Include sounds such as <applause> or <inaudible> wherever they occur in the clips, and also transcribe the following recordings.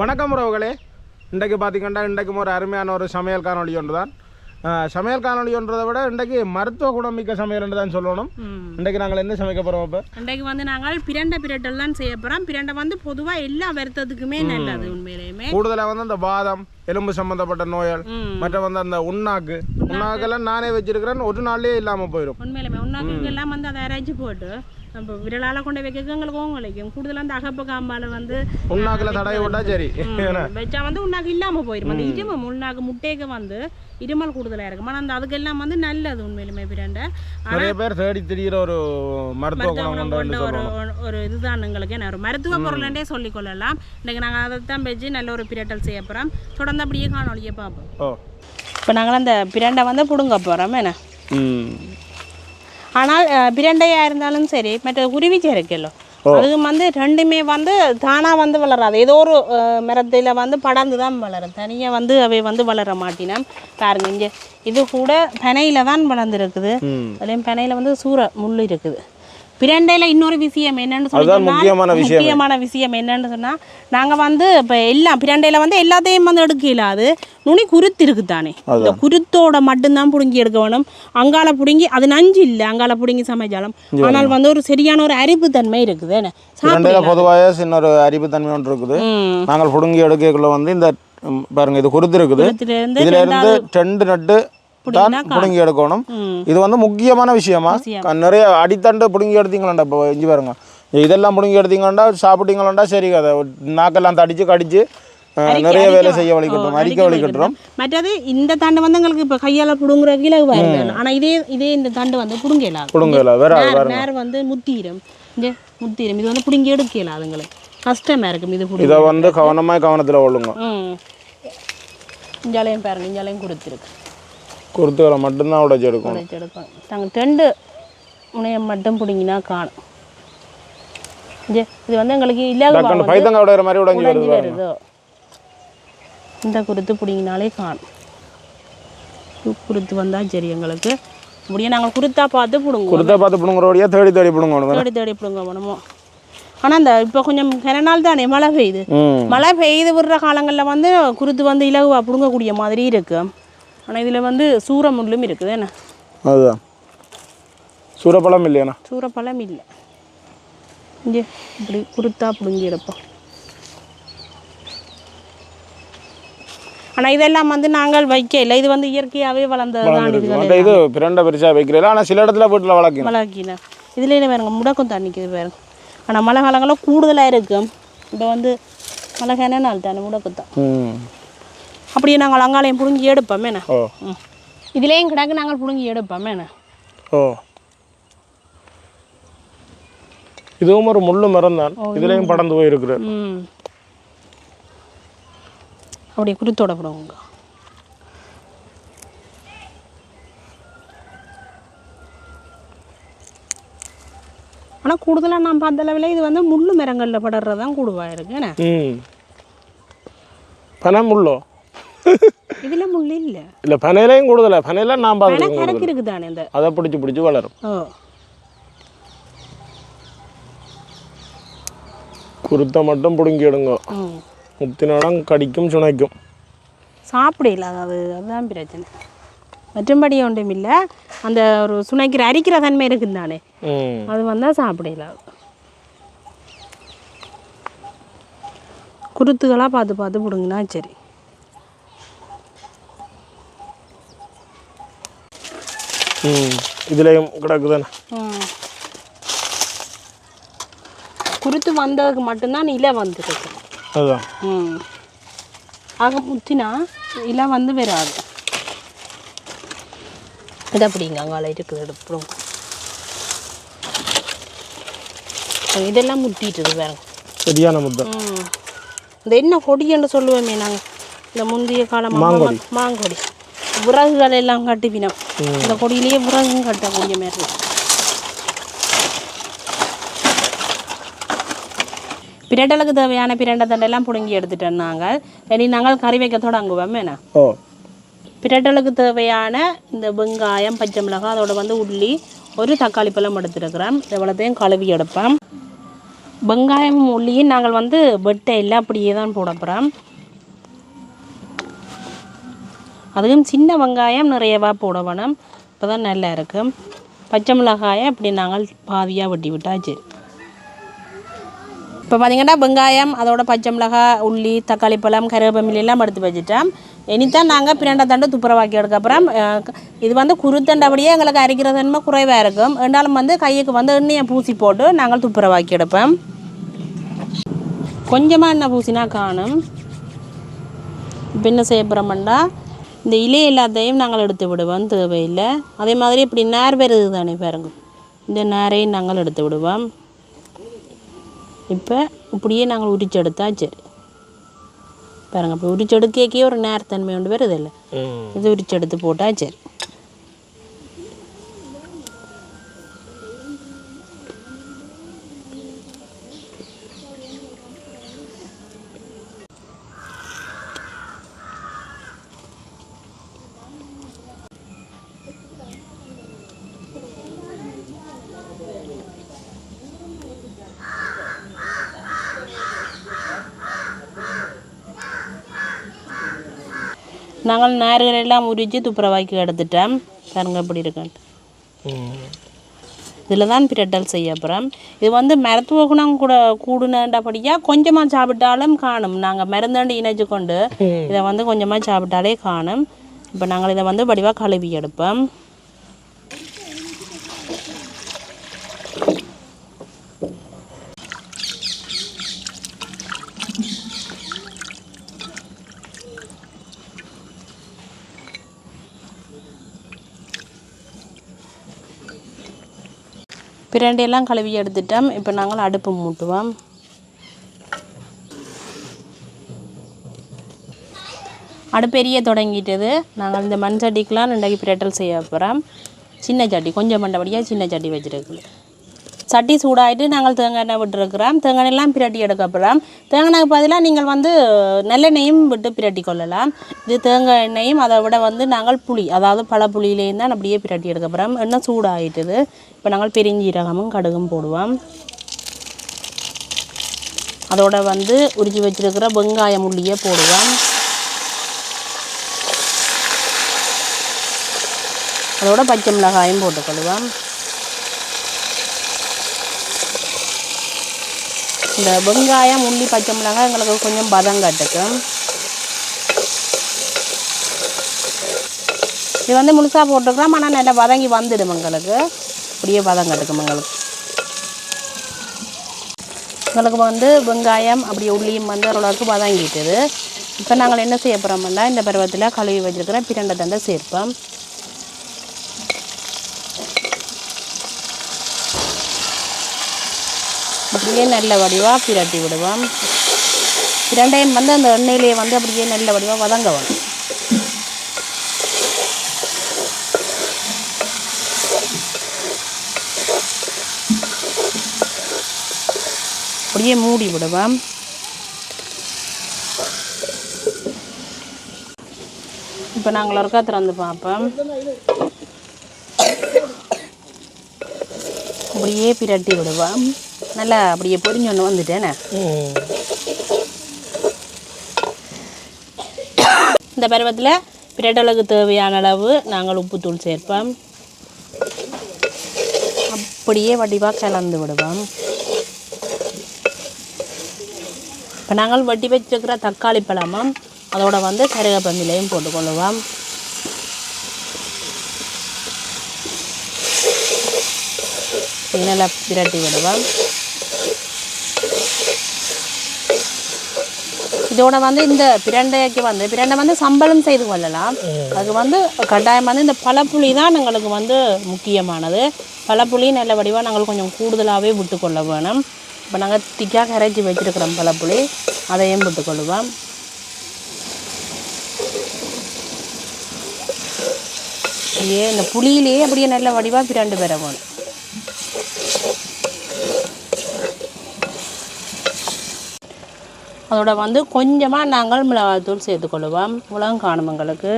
வணக்கம் உறவுகளே. இன்றைக்கு பார்த்தீங்கன்னா இன்றைக்கும் ஒரு அருமையான ஒரு சமையல் காணொளி ஒன்று தான் சமையல் காணொளி ஒன்றதை விட இன்றைக்கு மருத்துவ குணமிக்க சமையல் என்று தான் சொல்லணும் இன்றைக்கு நாங்கள் என்ன சமைக்க போகிறோம் இப்போ இன்றைக்கு வந்து நாங்கள் பிரண்டை பிரட்டல் தான் செய்ய போகிறோம் பிரண்டை வந்து பொதுவாக எல்லா வருத்தத்துக்குமே நல்லது உண்மையிலேயுமே. கூடுதலாக வந்து அந்த பாதம் எலும்பு சம்மந்தப்பட்ட நோய்கள் ம். மற்ற வந்து அந்த உண்ணாக்கு. உண்ணாக்கெல்லாம் நானே வச்சிருக்கிறேன் ஒரு நாள்லயே இல்லாமல் போயிடும் உண்மையிலுமே உண்ணாக்கு எல்லாம் வந்து அதை அரைச்சி போட்டு நம்ம விரலால் கொண்டு வைக்க எங்களுக்கு ஓங்கலைக்கும் கூடுதலாக அந்த அகப்ப காம்பால வந்து உண்ணாக்கில் தடவை விட்டா சரி. <laughs> வச்சா வந்து உண்ணாக்கு இல்லாமல் போயிடும் அந்த இருமல் உண்ணாக்கு முட்டைக்கு வந்து இருமல் கூடுதலாக இருக்கும். ஆனால் அந்த அதுக்கெல்லாம் வந்து நல்லது உண்மையிலுமே பிரண்டை. நிறைய பேர் தேடி திரிகிற ஒரு மருத்துவ குணம் கொண்டு ஒரு ஒரு இதுதான் எங்களுக்கு. என்ன ஒரு மருத்துவ பொருள்ன்றே சொல்லிக் கொள்ளலாம். இன்றைக்கு நாங்கள் அதை தான் வச்சு நல்ல ஒரு பிரட்டல் செய்ய போகிறோம் தொடர்ந்து அப்படியே காணொலியை பார்ப்போம். ஓ. இப்போ நாங்கள் அந்த பிரண்டை வந்து பிடுங்க போகிறோம் என்ன? ஆனால் பிரண்டையாக இருந்தாலும் சரி மற்ற குருவிச்சை இருக்குல்ல அது வந்து ரெண்டுமே வந்து தானாக வந்து வளராது. ஏதோ ஒரு மரத்தில் வந்து படர்ந்து தான் வளரும். தனியாக வந்து அவை வந்து வளர மாட்டினம் பாருங்க இங்கே இது கூட பனையில் தான் வளர்ந்துருக்குது. அதுலேயும் பனையில் வந்து சூற முள் இருக்குது. பிரண்டையில் இன்னொரு விஷயம் என்னன்னு சொன்னா, முக்கியமான விஷயம். முக்கியமான விஷயம் என்னன்னு சொன்னால் நாங்கள் வந்து இப்போ எல்லாம் பிரண்டையில் வந்து எல்லாத்தையும் வந்து எடுக்க இல்லாது நுனி குருத்து இருக்குது தானே இந்த குருத்தோட மட்டும்தான் பிடுங்கி எடுக்க வேணும். அங்கால பிடுங்கி அது நஞ்சு இல்லை அங்கால பிடுங்கி சமைச்சாலும். ஆனால் வந்து ஒரு சரியான ஒரு அரிப்பு தன்மை இருக்குது என்ன? பொதுவாக சின்ன ஒரு அரிப்பு தன்மை ஒன்று இருக்குது. நாங்கள் புடுங்கி எடுக்கக்குள்ள வந்து இந்த பாருங்க இது குருத்து இருக்குது. இதுல இருந்து ரெண்டு நட்டு தான் புடுங்கி எடுக்கணும். இது வந்து முக்கியமான விஷயமா? நிறைய அடித்தண்டு புடுங்கி எடுத்தீங்களாண்டா இப்போ இஞ்சி பாருங்க. இதெல்லாம் புடுங்கி எடுத்தீங்களாண்டா சாப்பிட்டீங்களாண்டா சரி கதை. நாக்கெல்லாம் தடிச்சு கடிச்சு நிறைய வேலை செய்ய வலிக்கட்டும் அரிக்க வலிக்கட்டும். மற்றது இந்த தண்டு வந்து எங்களுக்கு இப்போ கையால் பிடுங்குற இருந்தாலும் ஆனால் இதே இதே இந்த தண்டு வந்து வேற ஆள் நேர் பாருங்க. நேர் வந்து முத்தீரம். இந்த முத்தீரம். இது வந்து பிடுங்கி எடுக்கலாம் அதுங்களுக்கு கஷ்டமாக இருக்கும் இது பிடுங்க இதை வந்து கவனமா கவனத்துல கொள்ளுங்க இஞ்சாலையும் பாருங்க இஞ்சாலையும் கொடுத்துருக்கு. குருத்துகளை மட்டும்தான் உடைச்சு எடுக்கணும் உடைச்சு நாங்கள் ரெண்டு முனையம் மட்டும் பிடுங்கினா காணும். இது வந்து எங்களுக்கு வந்து பைத்தங்க உடையிற மாதிரி உடைஞ்சு வருது இந்த குருத்து பிடிங்கினாலே காணும். குருத்து வந்தால் சரி எங்களுக்கு. முடிய நாங்கள் குருத்தா பார்த்து பிடுங்குவோம். குருத்தை பார்த்து பிடுங்குறோடையா தேடி தேடி பிடுங்கணும் தேடி தேடி பிடுங்க வேணுமோ ஆனால் இந்த இப்போ கொஞ்சம் கிண நாள் தானே மழை பெய்யுது. மழை பெய்து விடுற காலங்களில் வந்து குருத்து வந்து இலகுவா பிடுங்கக்கூடிய மாதிரி இருக்கு. ஆனால் இதில் வந்து சூற முள்ளும் இருக்குது என்ன? அதுதான். சூரப்பழம் இல்லையாண்ணா சூறப்பழம் இல்லை. இங்கே இப்படி குருத்தா பிடுங்கி எடுப்போம் ஆனால் இதெல்லாம் வந்து நாங்கள் வைக்கல. இது வந்து இயற்கையாகவே வளர்ந்தது தான் இது பிரண்டை பெருசா வைக்கிறீங்களா? ஆனால் சில இடத்துல வீட்டில் வளர்க்கணும். வளர்க்கின இதுலேயே பாருங்க முடக்கம் தண்ணிக்குது பாருங்க. ஆனால் மழை காலங்களில் கூடுதலாக இருக்கும். இப்போ வந்து மழை கால நாள் தானே முடக்கத்தான். ம். அப்படியே நாங்கள் அங்காலையும் பிடுங்கி எடுப்போம் என்ன? ஓ. இதுலேயும் கிடக்கு நாங்கள் பிடுங்கி எடுப்போம் என்ன? ஓ. இதுவும் ஒரு முள்ளு மரம் தான். இதுலேயும் படர்ந்து போயிருக்குது. ம். அப்படியே குருத்தோட போடுவோங்க ஆனால் கூடுதலாக நான் பார்த்த அளவில் இது வந்து முள்ளு மரங்களில் படறது தான் கூடுவாக இருக்கு பனை முள்ளோ இதில் முள் இல்லை. இல்லை பனையிலையும் கூடுதல? பனையில நான் இந்த? அதை பிடிச்சி பிடிச்சி வளரும். குருத்தை மட்டும் பிடுங்கி எடுங்க. ம் முத்தினடம் கடிக்கும் சுனைக்கும். சாப்பிடல அது அதுதான் பிரச்சனை. மற்றும்படி ஒன்றும் இல்லை. அந்த ஒரு சுனைக்கிற அரிக்கிற தன்மை இருக்குது தானே அது வந்தால் சாப்பிடல குருத்துகளாக பார்த்து பார்த்து பிடுங்கினா சரி. ம் இதுலேயும் கிடக்குதானே. குருத்து வந்ததுக்கு மட்டும்தான் இலை வந்துருக்கு அதுதான் ம் ஆக முத்தினா இலை வந்து வராது இது அப்படிங்க அங்கால இருக்குது எடுப்போம் இதெல்லாம் முட்டிட்டுது பாருங்க சரியான முத்தம் ம் இந்த என்ன கொடின்னு சொல்லுவோமே நாங்கள் இந்த முந்தைய காலம் மாங்கொடி. மாங்கொடி விறகுகள் எல்லாம் கட்டுவினோம் இந்த கொடியிலேயே விறகும் கட்டக்கூடிய மாதிரி. இருக்கு. பிரண்டலுக்கு தேவையான பிரண்டை தண்டெல்லாம் பிடுங்கி எடுத்துட்டோம் நாங்கள். இனி நாங்கள் கறி வைக்க தொடங்குவோம் என்ன? ஓ. பிரண்டலுக்கு தேவையான இந்த வெங்காயம் பச்சை மிளகாய் அதோட வந்து உள்ளி ஒரு தக்காளி பழம் எடுத்துருக்கிறேன் எவ்வளோத்தையும் கழுவி எடுப்பேன் வெங்காயம் உள்ளியும் நாங்கள் வந்து வெட்டை இல்லை அப்படியே தான் போட போகிறோம் அதுவும் சின்ன வெங்காயம் நிறையவா போட வேணும் இப்போ தான் நல்லா இருக்கும் பச்சை மிளகாயை இப்படி நாங்கள் பாதியாக வெட்டி விட்டாச்சு. இப்போ பார்த்தீங்கன்னா வெங்காயம் அதோட பச்சை மிளகாய் உள்ளி தக்காளி பழம் கருவேப்பிலை எல்லாம் எடுத்து வச்சுட்டோம். இனித்தான் நாங்கள் பிரண்டை தண்டு துப்புரவாக்கி எடுக்கப்புறம் இது வந்து குருத்தண்டபடியே எங்களுக்கு அரைக்கிறது என்னமோ குறைவாக இருக்கும். இருந்தாலும் வந்து கையுக்கு வந்து எண்ணெயை பூசி போட்டு நாங்கள் துப்புரவாக்கி எடுப்போம். கொஞ்சமாக எண்ணெய் பூசினா காணும். இப்போ என்ன செய்ய போகிறோம்னா இந்த இலை எல்லாத்தையும் நாங்கள் எடுத்து விடுவோம் தேவையில்லை. அதே மாதிரி இப்படி நேர் வருது தானே பாருங்க. இந்த நேரையும் நாங்கள் எடுத்து விடுவோம். இப்போ இப்படியே நாங்கள் உரிச்சு எடுத்தா சரி. பாருங்க இப்போ உரிச்சு எடுக்கே ஒரு நேரத்தன்மை ஒன்று வருது இல்லை. இது உரிச்சு எடுத்து போட்டா சரி. நாங்கள் நேர்கள் எல்லாம் உரித்து துப்புரவாக்கி எடுத்துட்டோம். பாருங்க எப்படி இருக்குன்ட்டு இதில் தான் பிரட்டல் செய்ய போகிறோம் இது வந்து மருத்துவ குணம் கூட கூடுனபடியாக கொஞ்சமாக சாப்பிட்டாலும் காணும். நாங்கள் மருந்தாண்டு இணைச்சு கொண்டு இதை வந்து கொஞ்சமாக சாப்பிட்டாலே காணும். இப்போ நாங்கள் இதை வந்து வடிவாக கழுவி எடுப்போம். பிரண்டையெல்லாம் கழுவி எடுத்துட்டோம். இப்போ நாங்கள் அடுப்பு மூட்டுவோம். அடுப்பு எரிய தொடங்கிட்டது. நாங்கள் இந்த மண் சட்டிக்கெலாம் ரெண்டாக்கி பிரட்டல் செய்ய போகிறோம் சின்ன சட்டி கொஞ்சம் மண்டபடியாக சின்ன சட்டி வச்சுருக்கு சட்டி சூடாகிட்டு நாங்கள் தேங்காய் எண்ணெய் விட்டுருக்குறோம். தேங்காய் எல்லாம் பிரட்டி எடுக்க போகிறோம் தேங்காய் பதிலாக நீங்கள் வந்து நல்லெண்ணெயும் விட்டு பிரட்டி கொள்ளலாம். இது தேங்காய் எண்ணெயும் அதை விட வந்து நாங்கள் புளி அதாவது பல புளியிலேயும் தான் அப்படியே பிரட்டி எடுக்க போகிறோம் எண்ணெய் சூடாகிட்டுது இப்போ நாங்கள் பெருஞ்சீரகமும் கடுகும் போடுவோம். அதோட வந்து உரிச்சு வச்சுருக்கிற வெங்காயம் உள்ளியே போடுவோம். அதோட பச்சை மிளகாயும் போட்டுக்கொள்வோம். இந்த வெங்காயம் உள்ளி பச்சை மிளகாய் எங்களுக்கு கொஞ்சம் பதம் கட்டுக்கும் இது வந்து முழுசாக போட்டுக்கிறோம் ஆனால் நல்லா வதங்கி வந்துடும் எங்களுக்கு. அப்படியே பதம் கட்டுக்கும் எங்களுக்கு. எங்களுக்கு வந்து வெங்காயம் அப்படியே உள்ளியும் வந்து ஓரளவுக்கு வதங்கிட்டுது. இப்போ நாங்கள் என்ன செய்ய போகிறோம்னா இந்த பருவத்தில் கழுவி வச்சிருக்கிற பிரண்டை தண்டை சேர்ப்போம். அப்படியே நல்ல வடிவாக பிரட்டி விடுவோம். ரெண்டையும் வந்து அந்த எண்ணெயிலேயே வந்து அப்படியே நல்ல வடிவாக வதங்க வரும் அப்படியே மூடி விடுவோம். இப்போ நாங்கள் ஒருக்கா திறந்து பார்ப்போம். அப்படியே பிரட்டி விடுவோம். நல்லா அப்படியே பொரிஞ்சு ஒன்று வந்துட்டேனே இந்த பருவத்தில் பிரட்டலுக்கு தேவையான அளவு நாங்கள் உப்புத்தூள் சேர்ப்போம். அப்படியே வடிவாக கலந்து விடுவோம். இப்போ நாங்கள் வட்டி வச்சிருக்கிற தக்காளி பழமும் அதோட வந்து கருவேப்பந்திலையும் போட்டுக்கொள்ளுவோம். நல்லா பிரட்டி விடுவோம். இதோட வந்து இந்த பிரண்டைக்கு வந்து பிரண்டை வந்து சம்பளம் செய்து கொள்ளலாம். அதுக்கு வந்து கட்டாயம் வந்து இந்த பழப்புளி தான் எங்களுக்கு வந்து முக்கியமானது. பழப்புளி நல்ல வடிவாக நாங்கள் கொஞ்சம் கூடுதலாகவே விட்டுக்கொள்ள வேணும். இப்போ நாங்கள் திக்காக கரைச்சி வச்சுருக்கிறோம் பழப்புளி. அதையும் விட்டுக்கொள்ளுவோம் அப்படியே இந்த புளியிலேயே அப்படியே நல்ல வடிவாக பிரண்டு பெற வேணும். அதோட வந்து கொஞ்சமாக நாங்கள் மிளகாத்தூள் சேர்த்துக்கொள்ளுவோம் உலகம் காணும் எங்களுக்கு.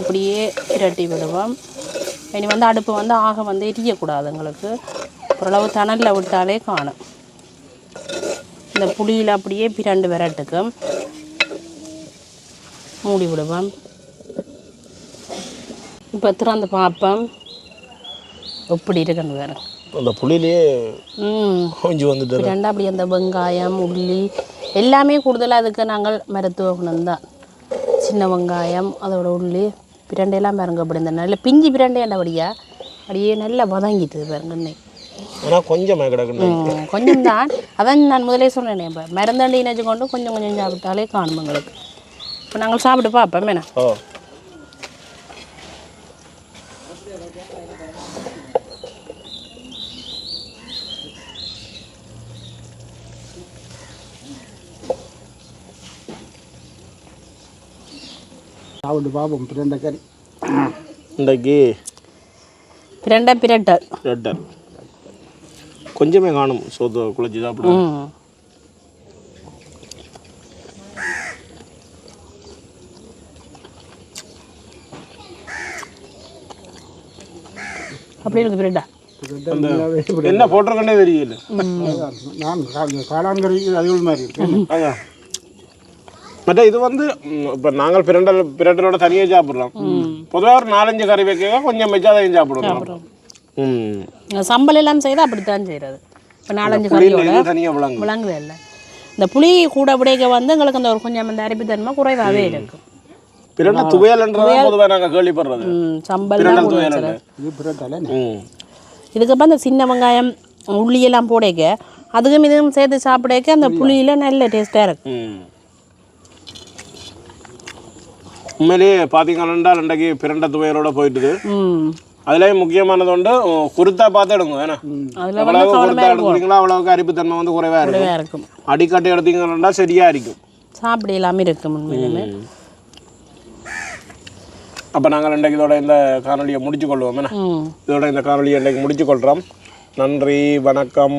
இப்படியே இரட்டி விடுவோம். இனி வந்து அடுப்பு வந்து ஆக வந்து எரியக்கூடாது எங்களுக்கு. ஓரளவு தணலில் விட்டாலே காணும். இந்த புளியில் அப்படியே பிரண்டு விரட்டுக்கும் மூடி விடுவோம். இப்போ திறந்து பார்ப்போம். எப்படி இருக்குன்னு வேறு அந்த புளியிலேயே ம். கொஞ்சம் வந்துட்டு ரெண்டா அப்படி அந்த வெங்காயம் உள்ளி எல்லாமே கூடுதலாக அதுக்கு நாங்கள் மருத்துவ குணம் தான். சின்ன வெங்காயம் அதோட உள்ளி பிரண்டையெல்லாம் பாருங்க அப்படி இந்த நல்ல பிஞ்சு பிரண்டையாண்டபடியா அப்படியே? நல்லா வதங்கிட்டு பாருங்க இன்னைக்கு. கொஞ்சமாக கிடக்குன்னு ம், கொஞ்சம் தான். அதான் நான் முதலே சொன்னேனே இப்போ மருந்தாண்டி இணைச்சு கொண்டு கொஞ்சம் கொஞ்சம் சாப்பிட்டாலே காணும் எங்களுக்கு இப்போ நாங்கள் சாப்பிட்டு பார்ப்போம் என்ன? சாப்பிட்டு பார்ப்போம் பிரண்ட கறி. இன்றைக்கு பிரண்டை பிரட்டை ரெட்டர் கொஞ்சமே காணும் சோத்து குழச்சி சாப்பிடுவோம் அப்படி இருக்கு பிரண்டை என்ன போட்டிருக்கேன்னே தெரியல. நான் காளான் கறி அதுகள் மாதிரி இருக்கு. அதான் மற்ற இது வந்து இப்போ நாங்கள் பிரண்டல் பிரண்டலோட தனியாக சாப்பிட்றோம். பொதுவாக ஒரு நாலஞ்சு கறி வைக்க கொஞ்சம் வச்சாதையும் சாப்பிடுவோம். ம். சம்பல் எல்லாம் செய்தால் அப்படித்தான் செய்கிறது இப்போ நாலஞ்சு கறியோட விளங்குது இல்லை இந்த புளி கூட விடைக்க வந்து எங்களுக்கு அந்த ஒரு கொஞ்சம் அந்த அரிப்புத்தன்மை குறைவாகவே இருக்கும் பிரண்ட துவையல்ன்றதை பொதுவாக நாங்கள் கேள்விப்படுறது. ம், சம்பல் இதுக்கப்புறம் இந்த சின்ன வெங்காயம் உள்ளியெல்லாம் போடைக்க அதுக்கும் இதுவும் சேர்த்து சாப்பிடக்க அந்த புளியில நல்ல டேஸ்ட்டாக இருக்கும் ம் உண்மையிலேயே பார்த்தீங்கன்னா ரெண்டைக்கு பிரண்ட துவையலோட போயிட்டுது. அதுலேயும் முக்கியமானது வந்து குருத்தா பார்த்து எடுங்க ஏன்னா எவ்வளவு குருத்தா எடுக்கிறீங்களோ அவ்வளவுக்கு அரிப்புத்தன்மை வந்து குறைவாக இருக்கும். அடிக்கட்டி எடுத்தீங்கன்னா சரியா இருக்கும் சாப்பிட இல்லாமல் இருக்கும் உண்மையிலுமே. அப்போ நாங்கள் இன்றைக்கு இதோட இந்த காணொலியை முடிச்சு கொள்வோம் இதோட இந்த காணொலியை இன்றைக்கு முடிச்சு கொள்கிறோம் நன்றி வணக்கம்.